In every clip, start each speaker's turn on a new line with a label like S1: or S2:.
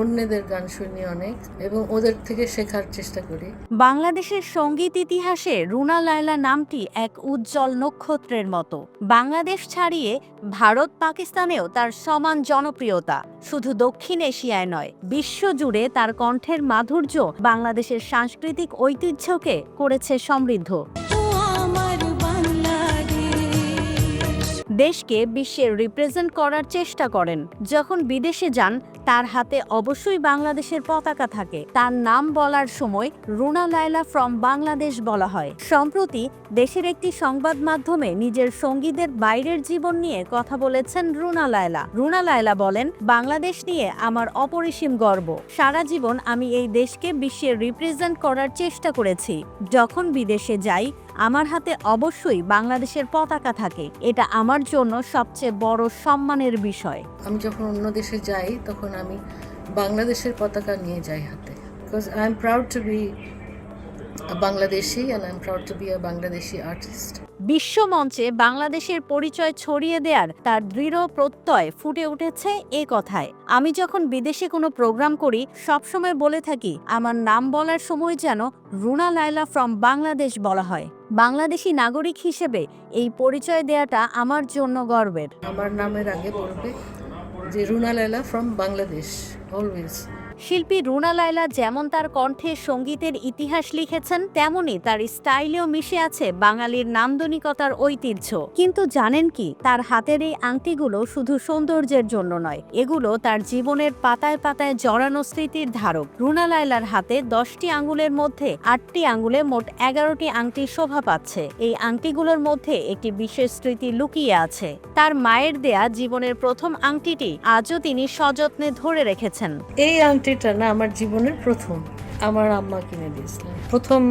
S1: অন্যদের গান শুনি অনেক এবং ওদের থেকে শেখার চেষ্টা করি।
S2: বাংলাদেশের সংগীত ইতিহাসে রুনা লায়লা নামটি এক উজ্জ্বল নক্ষত্রের মতো। বাংলাদেশ ছাড়িয়ে ভারত পাকিস্তানেও তার সমান জনপ্রিয়তা। শুধু দক্ষিণ এশিয়ায় নয় বিশ্বজুড়ে তার কণ্ঠের মাধুর্য বাংলাদেশের সাংস্কৃতিক ঐতিহ্যকে করেছে সমৃদ্ধ। দেশকে বিশ্বে রিপ্রেজেন্ট করার চেষ্টা করেন। যখন বিদেশে যান, তার হাতে অবশ্যই বাংলাদেশের পতাকা থাকে। তার নাম বলার সময় রুনা লায়লা ফ্রম বাংলাদেশ বলা হয়। সম্প্রতি দেশের একটি সংবাদ মাধ্যমে নিজের সঙ্গীদের বাইরের জীবন নিয়ে কথা বলেছেন রুনা লায়লা। রুনা লায়লা বলেন, বাংলাদেশ নিয়ে আমার অপরিসীম গর্ব। সারা জীবন আমি এই দেশকে বিশ্বে রিপ্রেজেন্ট করার চেষ্টা করেছি। যখন বিদেশে যাই আমার হাতে অবশ্যই বাংলাদেশের পতাকা থাকে। এটা আমার জন্য সবচেয়ে বড় সম্মানের বিষয়।
S1: আমি যখন অন্য দেশে যাই, তখন আমি বাংলাদেশের পতাকা নিয়ে যাই হাতে। Because I am proud to be Bangladeshi and I am proud to be a Bangladeshi artist
S2: বিশ্বমঞ্চে বাংলাদেশের পরিচয় ছড়িয়ে দেওয়ার তার দৃঢ় প্রত্যয় ফুটে উঠেছে এ কথায়। আমি যখন বিদেশে কোনো প্রোগ্রাম করি, সবসময় বলে থাকি, আমার নাম বলার সময় যেন রুনা লায়লা ফ্রম বাংলাদেশ বলা হয়। বাংলাদেশি নাগরিক হিসেবে এই পরিচয় দেয়াটা আমার জন্য গর্বের।
S1: আমার নামের আগে বলবে যে রুনা লাইলা ফ্রম বাংলাদেশ অলওয়েজ
S2: শিল্পী রুনা লায়লা যেমন তার কণ্ঠে সঙ্গীতের ইতিহাস লিখেছেন, তেমনি তার স্টাইলেও মিশে আছে বাঙালির নান্দনিকতার ঐতিহ্য। কিন্তু জানেন কি, তার হাতের এই আংটিগুলো শুধু সৌন্দর্যের জন্য নয়, এগুলো তার জীবনের পাতায় পাতায় জড়ানো স্মৃতির ধারক। রুনা লায়লার হাতে দশটি আঙ্গুলের মধ্যে আটটি আঙ্গুলে মোট এগারোটি আংটি শোভা পাচ্ছে। এই আংটিগুলোর মধ্যে একটি বিশেষ স্মৃতি লুকিয়ে আছে। তার মায়ের দেয়া জীবনের প্রথম আংটিটি আজও তিনি সযত্নে ধরে রেখেছেন।
S1: এই আংটিটা না আমার জীবনের প্রথম। আমার আম্মা কিনে দিয়েছিলেন। প্রথম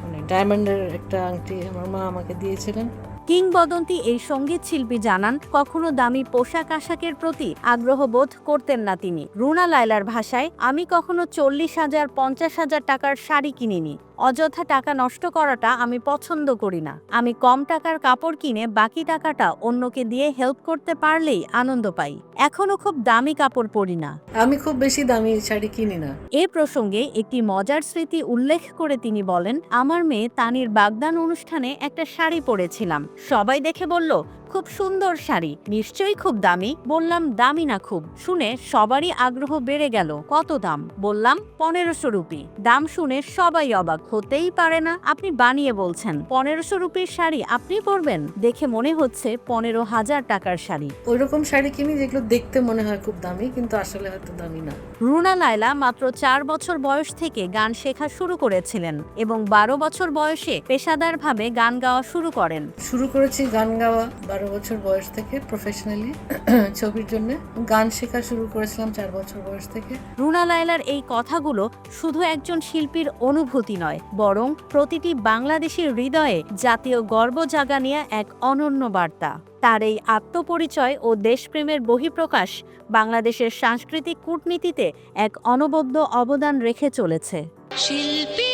S1: মানে ডায়মন্ডের একটা আংটি আমার মা আমাকে দিয়েছিলেন।
S2: কিংবদন্তি এই সংগীত শিল্পী জানান, কখনো দামি পোশাক আশাকের প্রতি আগ্রহ বোধ করতেন না তিনি। রুনা লায়লার ভাষায়, আমি কখনো চল্লিশ হাজার, পঞ্চাশ হাজার টাকার শাড়ি কিনিনি। অযথা টাকা নষ্ট করাটা আমি পছন্দ করি না। আমি কম টাকার কাপড় কিনে বাকি টাকাটা অন্যকে দিয়ে হেল্প করতে পারলেই আনন্দ পাই। এখনও খুব দামি কাপড় পরি না।
S1: আমি খুব বেশি দামি শাড়ি কিনি না।
S2: এ প্রসঙ্গে একটি মজার স্মৃতি উল্লেখ করে তিনি বলেন আমার মেয়ে তানির বাগদান অনুষ্ঠানে একটা শাড়ি পরেছিলাম। সবাই দেখে বলল খুব সুন্দর শাড়ি। নিশ্চয়ই খুব দামি। বললাম দামি না খুব। শুনে সবারই আগ্রহ বেড়ে গেল। কত দাম? বললাম পনেরোশো রুপি। দাম শুনে সবাই অবাক। হতেই পারে না আপনি বানিয়ে বলছেন। পনেরোশো রুপির শাড়ি আপনি পরবেন? দেখে মনে হচ্ছে পনেরো হাজার টাকার শাড়ি।
S1: ওই রকম শাড়ি কিনি যেগুলো দেখতে মনে হয় খুব দামি কিন্তু আসলে হয়তো দামি না।
S2: রুনা লায়লা মাত্র চার বছর বয়স থেকে গান শেখা শুরু করেছিলেন এবং বারো বছর বয়সে পেশাদারভাবে গান গাওয়া শুরু করেন।
S1: শুরু করেছি গান গাওয়া বারো বছর বয়স থেকে প্রফেশনালি ছবির জন্য গান শেখা শুরু করেছিলাম চার বছর বয়স থেকে।
S2: রুনা লায়লার এই কথাগুলো শুধু একজন শিল্পীর অনুভূতি নয় বরং প্রতিটি বাংলাদেশের হৃদয়ে জাতীয় গর্ব জাগানিয়া এক অনন্য বার্তা। তার এই আত্মপরিচয় ও দেশপ্রেমের বহিঃপ্রকাশ বাংলাদেশের সাংস্কৃতিক কূটনীতিতে এক অনবদ্য অবদান রেখে চলেছে।
S3: শিল্পী